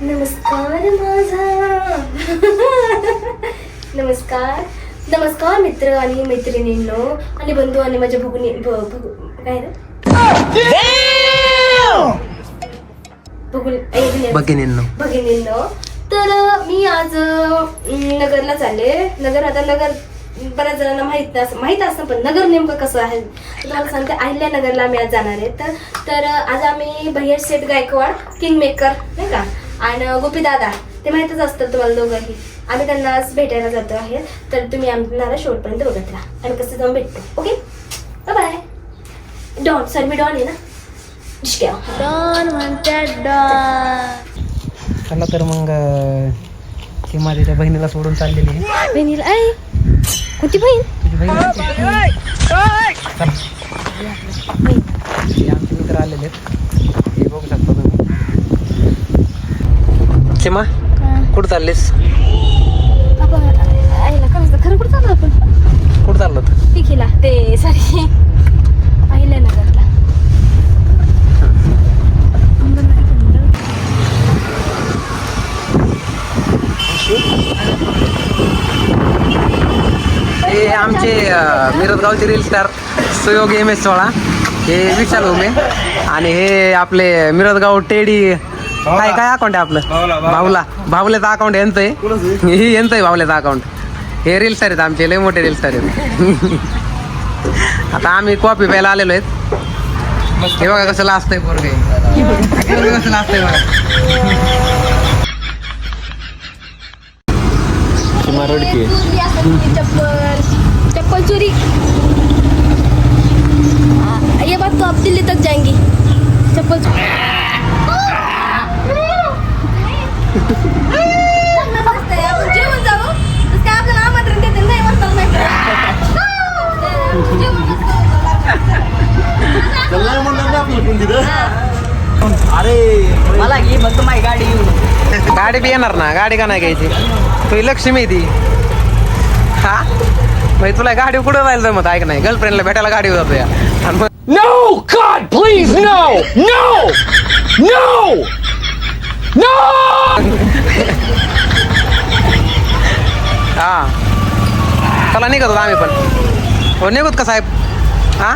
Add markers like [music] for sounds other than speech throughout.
नमस्कार माझा. नमस्कार. नमस्कार मित्र आणि मैत्रिणींनो आणि बंधू आणि माझ्या भुगणी भ- भुग- काय भगिनी- भगिनींनो. भगिनींनो. तर मी आज नगरला चालले. नगर आता नगर बऱ्याच जणांना माहीत नस माहीत असतं पण नगर नेमकं कसं आहे? तुम्हाला सांगते अहिल्यानगरला आम्ही आज जाणार आहे. तर तर आज आम्ही भैया शेठ गायकवाड किंग मेकर नाही का? आणि गोपी दादा ते माहीतच असतं तुम्हाला दोघंही. आम्ही त्यांना आज भेटायला जातो आहे तर तुम्ही आम्हाला शेवटपर्यंत बघत राहा. आणि कसं जाऊन भेटतो ओके? बाय डॉन सर मी डॉन आहे ना? डॉन म्हणतात डॉन चला तर मग ती माझ्या त्या बहिणीला सोडून चाललेली आहे. बहिणीला ऐ कोणती बहीण? तुझी बहीण आहे? चला. आमचे मित्र आलेले आहेत हे बघू शकता तुम्ही सीमा? कुठं चाललीस? खरं कुठं चाललो आपण. कुठं चाललो होतं? पिखीला ते सॉरी अहिल्यानगरला हे आमचे मिरजगावचे reel star Suyog M S सोळा. हे विशाल उमे आणि हे आपले मिरजगाव टेडी काय काय अकाउंट आहे आपलं? भाऊला भाऊल्याचं अकाउंट यांचं आहे. हे [laughs] यांचं आहे भाऊल्याचं अकाउंट हे रील स्टार आहेत आमचे लय मोठे रील स्टार आहेत. [laughs] आता आम्ही कॉफी प्यायला आलेलो आहेत. हे बघा कसं लाजतंय पोरगे. कसं लाजतंय बघा. चप्पल चप्पल चोरी. आ, ये बात तो अब दिल्ली तक जाएंगी. चप्पल चोरी आपण जेवण जाऊ तर ते आपल्याला आमंत्रण देते नाही म्हणतात नाही जेवण मला घे फक्त माझी गाडी येऊन गाडी बी येणार ना गाडी का नाही घ्यायची? तुझी लक्ष्मी ती. हा? म्हणजे तुला गाडी कुठं जायला जमत? ऐक नाही गर्लफ्रेंडला भेटायला गाडी जातो या आणि मग No! No no no No! हा. चला निघत होतो आम्ही पण. हो निघत का साहेब? हा?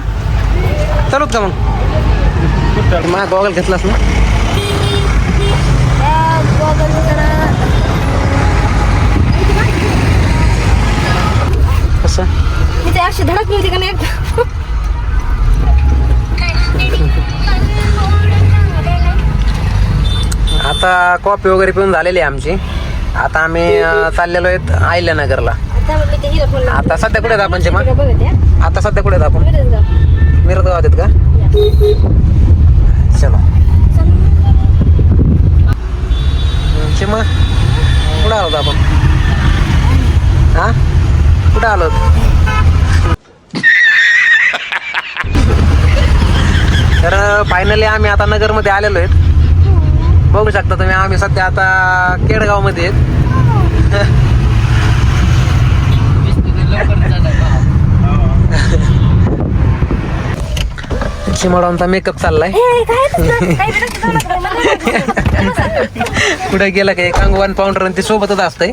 चलूत का मग? मग गॉगल घेतलास ना? कसं? ते अशी धडकली होती का नाही? आता कॉफी वगैरे पिऊन झालेली आहे आमची. आता आम्ही चाललेलो आहेत आयल्यानगरला आता सध्या कुठे आपण आहे, आता सध्या कुठे आपण? मिरजगाव. मिरजगावात आहेत का? चलो. चिमा कुठं आलो आपण? हा? कुठं आलो? तर फायनली आम्ही आता नगरमध्ये आलेलो आहेत. बघू शकता तुम्ही आम्ही सध्या आता केडगावमध्ये आहेत. चिमाडांचा मेकअप चाललाय. काय? काय कुठे गेलं का एक वन पाऊंडर आणि ते सोबतच असतंय.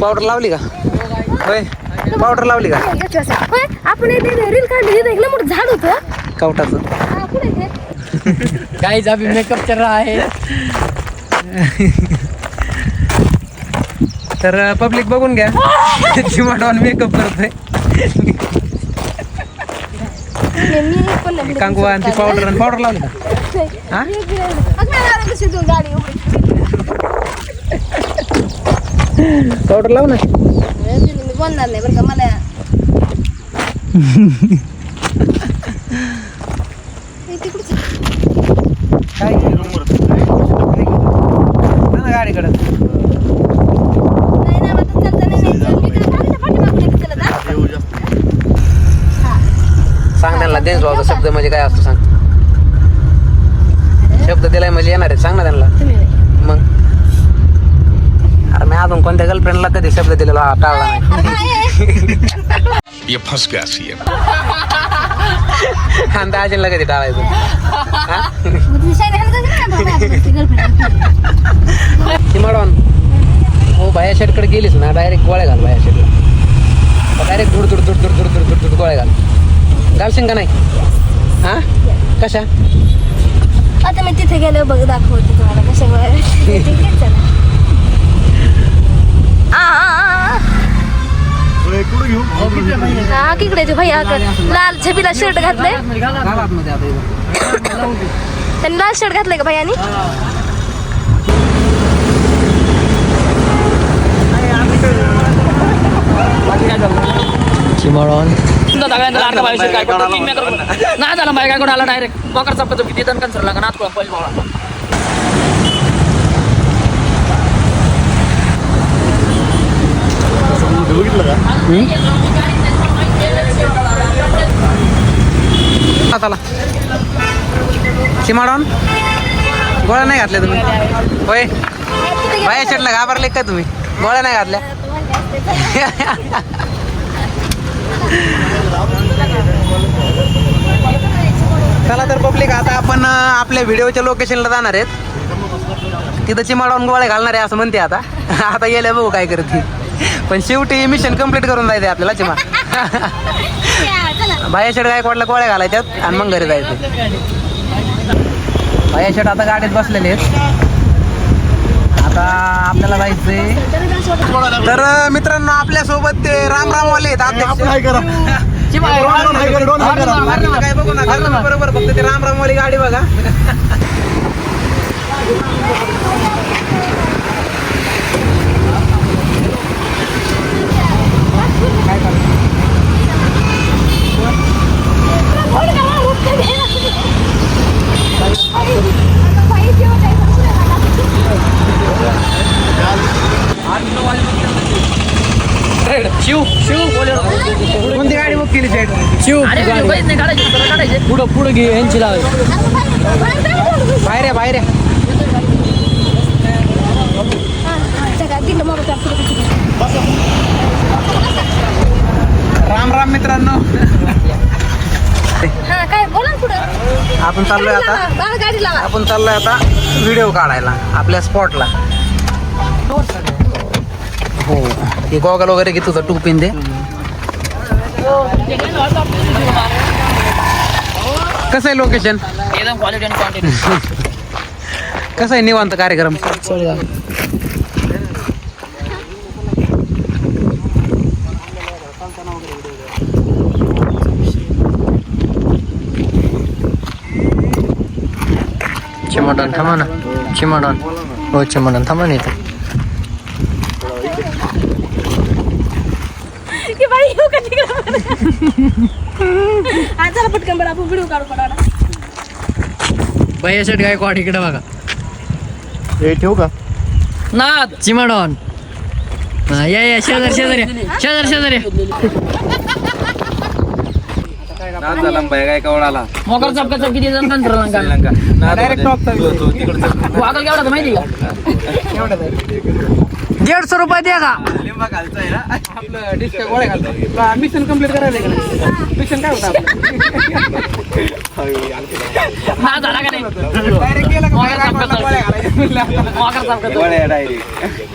पावडर लावली का? होय. पावडर लावली का. होय, आपण इथे रील काढली तिथे एक ना मोठं झाड होतं. कवटाचं. हा, कुठे ते? गाईज अभी मेकअप चल रहा है. तर पब्लिक बघून घ्या. [laughs] चिमाडवान मेकअप करतोय. मी- मी पण नाही. कांगवा आणि ती पावडर आणि पावडर लावली का? हा अगं, तू गाडी उभी. पावडर लाव ना मी बोलणार नाही बरं का मला हे तिकडचं. काय ना गाडीकडं नाही, नाही, आता चालतं नाही, नाही. मी काय गाडीच्या पाठीमागून येते चलत, हा? सांग त्यांना देन भाऊचा शब्द म्हणजे काय असतो सांग शब्द दिलाय म्हणजे येणार आहे सांग ना त्यांना तुम्ही अजून कोणत्या गर्लफ्रेंडला कधी शब्द दिलेला टाळला नाही. ये फंस गया सी आणि दाजीला कधी टाळायचं? हा? ती मडवून. हो बाया शेटकडे गेलीस ना डायरेक्ट गोळ्या घाल बाया शेटला. डायरेक्ट धुड धुड धुड धुड धुड धुड धुड धुड गोळ्या घाल. घालशील का नाही? हा? कशा? आता मी तिथे गेले बघ दाखवते तुम्हाला कशा गोळ्या [laughs] हा किकडे ते भैया लाल छबीला शर्ट घातलंय त्यांनी लाल शर्ट घातलंय का भैयानी चिमळून नाही झालं माझ्या काय आला डायरेक्ट पकडचा पद्धती दणकन सरला का नाथ पळा आताला चिमाडॉन. गोळ्या नाही घातल्या तुम्ही. होय. बाया शेटला घाबरले का तुम्ही? गोळ्या नाही घातल्या. चला तर पब्लिक आता आपण आपल्या व्हिडिओच्या लोकेशनला जाणार आहेत. तिथं चिमाडॉन गोळ्या घालणार आहे असं म्हणते आता. आता गेल्या बघू काय करते. पण शेवटी मिशन कंप्लीट करून जायचंय आपल्याला चिमा. बाया शेट गायकवाडला गोळ्या घालायच्यात आणि मग घरी जायचं. बाया शेट आता गाडीत बसलेले आहेत. आता आपल्याला जायचंय. तर मित्रांनो आपल्यासोबत ते राम आहेत काय बघू ना घरनं बरोबर फक्त ते राम रामवाली गाडी बघा शिव शिव कोणती गाडी बुक केली शेट शिव अरे काहीच नाही काढायचे सरळ काढायचे पुढं पुढं घे यांची लावायची बाहेर बाहेर. राम राम मित्रांनो. हा आपण चाललोय आता. लावा आपण चाललोय आता व्हिडिओ काढायला आपल्या स्पॉटला हो हे गॉगल वगैरे घे तुझं टू पिन दे. कसं आहे लोकेशन एकदम क्वालिटी आणि क्वांटिटी कसं आहे निवांत कार्यक्रम? चिमडन थांबा ना चिमडन हो चिमडन थांबा ना इथं. काढू का हा चला पटकन बरं आपण व्हिडिओ काढू पडा इकडे बघा. हे ठेवू का? ना चिमडॉन. या या शेजार शेजारी शेजार शेजारी मोकर चपका चपकी श्रीलंका वागल केवढा माहिती का? दीडशे रुपये द्या का? आपलं डिस्क गोळ्या घालतो मिशन कंप्लीट करायला का नाही मिशन काय होतं आपलं? ना झाला का नाही डायरेक्ट का? बाहेर गोळ्या घालायच्या [laughs] आता.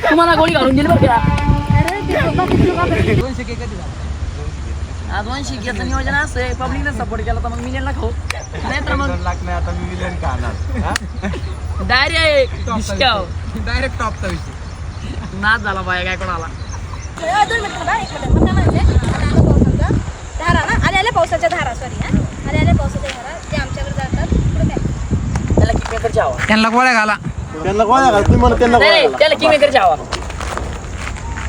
तुम्हाला गोळी घालून दिली बरं का? हा, दोनशे घ्यायचं नियोजन असं आहे पब्लिकने सपोर्ट केला तर मग मिलियनला खाऊ. नाही तर मग डायरेक्ट डिस्काव डायरेक्ट टॉपचा विषय. नाच झाला बाय काय कोणाला? दोन मिनिटं थांबा, एक मिनिटं. काय म्हणायचंय? आता पावसाचं धारा ना आल्या आल्या पावसाच्या धारा सॉरी हा आल्या आल्या पावसाच्या धारा ते आमच्याकडे जातात पुढे काय त्याला किंग मेकरची हवा त्यांना गोळ्या घाला त्यांना गोळ्या घाल तुम्ही मला त्यांना नाही त्याला किंग हवा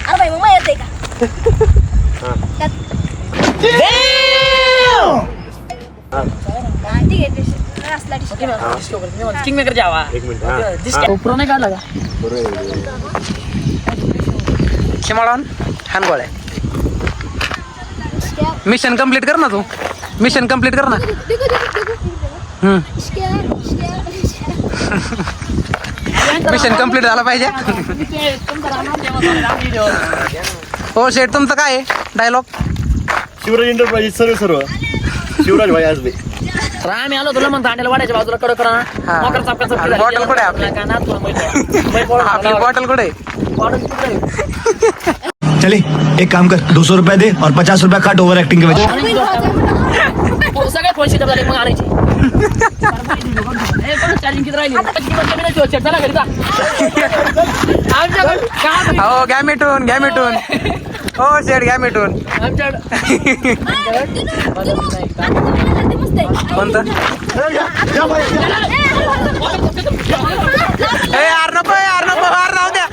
अरे बाई मग येते का त्यात- हा, ठीक आहे डिश असला डिश किंग मेकरची हवा एक मिनिट हा नाही काढला का चिमाडॉन हान गोळ्या मिशन कंप्लीट कर ना तू. मिशन कंप्लीट कर ना. हम्म. मिशन कंप्लीट झालं पाहिजे. हो शेठ तुमचं काय आहे? डायलॉग शिवराज एंटरप्राइजेस सर्व सर्व. शिवराज भाई आजबे तर आम्ही आलो तुला म्हणतो अंड्याला वाड्याच्या बाजूला कडक करा हा. मकर चाप्याचं आणि बॉटल कुठे आहे आपली? काय नाद तुला माहिती आहे. मै पोळा आपली लावा. बॉटल कुठे कुठे आहे? चले एक काम कर. दो सौ रुपया दे और पचास रुपया काट ओवर एक्टिंग के वजह पो- सगळे फोन शिटप झाले मग आणायचे. चार्जिंग किती राहिली? चला घरी जा. [laughs] आमच्याकडे काय हो घ्या मिटून घ्या मिटून हो शेठ घ्या मिटून. कोणतं? ए नको नको राहू द्या!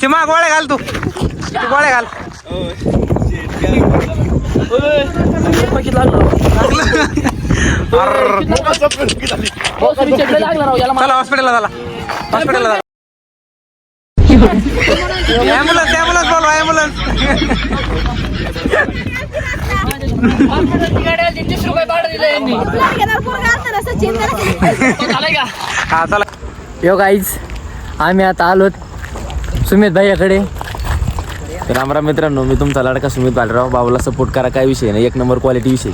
चिमा गोळ्या घाल तू. तू गोळ्या घाल. लागला [laughs] चला हॉस्पिटलला चला हॉस्पिटलला चला ॲम्ब्युलन्स ॲम्ब्युलन्स बोलवा ॲम्ब्युलन्स तीस रुपये भाडं दिलं यांनी झालंय का हा चला. यो गाईज आम्ही आता आलोत सुमित भाईयाकडे. तर रामराम मित्रांनो मी तुमचा लाडका सुमित बालराव बाबूला सपोर्ट करा काय विषय नाही. एक नंबर क्वालिटी विषय.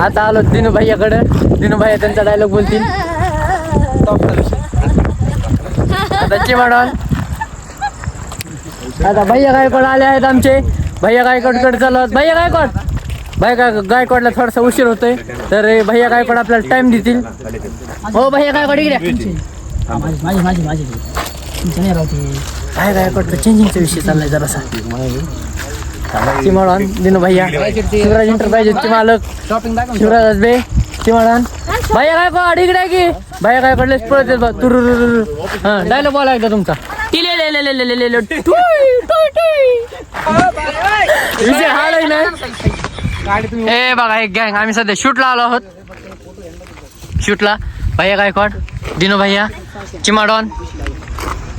आता आलो दिनू भाईयाकडे दिनू भाई त्यांचा डायलॉग बोलतील. आता आता भैया गायकवाड आले आहेत आमचे. भैया गायकवाडकडे चालत. भैया गायकवाड भैया गाय गायकवाडला थोडासा उशीर होतोय. तर भैया गायकवाड आपल्याला टाइम देतील. हो भैया गायकवाड इकडे माझी माझी माझी माझी काय काय वाटतं चेंजिंगचा विषय चाललाय जरा सांग चिमाळान दिनू भैया शिवराज एंटरप्राइजेसचे मालक शिवराज असबे चिमाळान. भैया काय कॉड इकडे की? भैया काय कडलेस पळत तुर हा डायलॉग बोला एकदा तुमचा. विषय हाड आहे ना? ए बघा एक गँग आम्ही सध्या शूटला आलो आहोत. शूटला. भैया गायकवाड दिनो भैया चिमाडॉन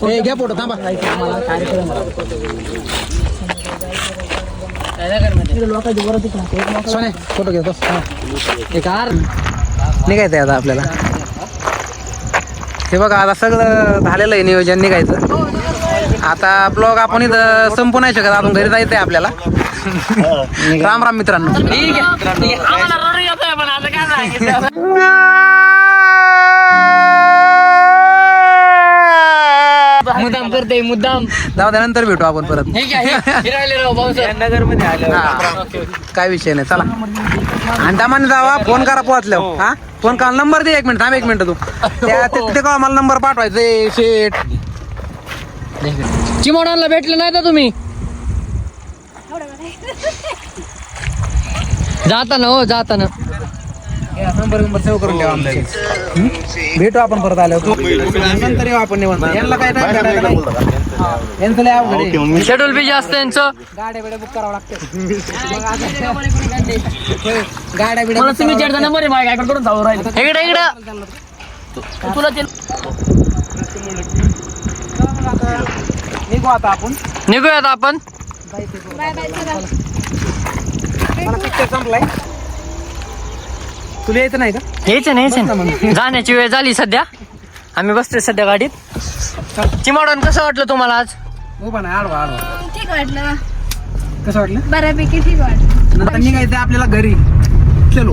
पण घ्या फोटो थांबा सोने फोटो घेतो एक आर निघायचंय आता आपल्याला हे बघा आता सगळं झालेलं आहे नियोजन निघायचं आता ब्लॉग आपण इथं संपू नाही शकत आपण घरी जायचंय आपल्याला राम राम मित्रांनो येतोय पण आता काय सांगितलं? मुद्दाम करते मुद्दाम. जाऊ द्या नंतर भेटू आपण परत. हे हे फिरायले राव. हा. काय विषय नाही चला. आणि दमाने जावा फोन करा पोहोचल्यावर. हा. फोन करा नंबर दे एक मिनिट थांब एक मिनिट तू. त्या ते- तिथे का मला नंबर पाठवायचा? शेट चिमोडांना भेटले नाही तर तुम्ही? जाताना हो जाताना. नंबर नंबर सेव्ह करून ठेवा आमचा. भेटू आपण परत आल्यावर. नंतर येऊ आपण निवांत. यांना काय time भेटायला नाही. यांचं लय अवघड आहे. शेड्यूल बी जास्त यांचं. गाड्या बिड्या बुक करावं लागतं. गाड्या बिड्या मला तुम्ही नंबर आहे माझ्या काय करून जाऊ राहील इकडे इकडे. तू- तुला ते. निघू आता आपण. निघूयात आपण. मला पिक्चर संपलाय. तुला यायचं नाही का? यायचं नाही यायचं नाही. जाण्याची वेळ झाली सध्या. आम्ही बसतोय सध्या गाडीत. चिमाडून कसं वाटलं तुम्हाला आज? उभा नाही आडवा आडवा. ठीक वाटलं. कसं वाटलं? बऱ्यापैकी ठीक वाटलं. नंतर निघायचं आपल्याला घरी. चलो.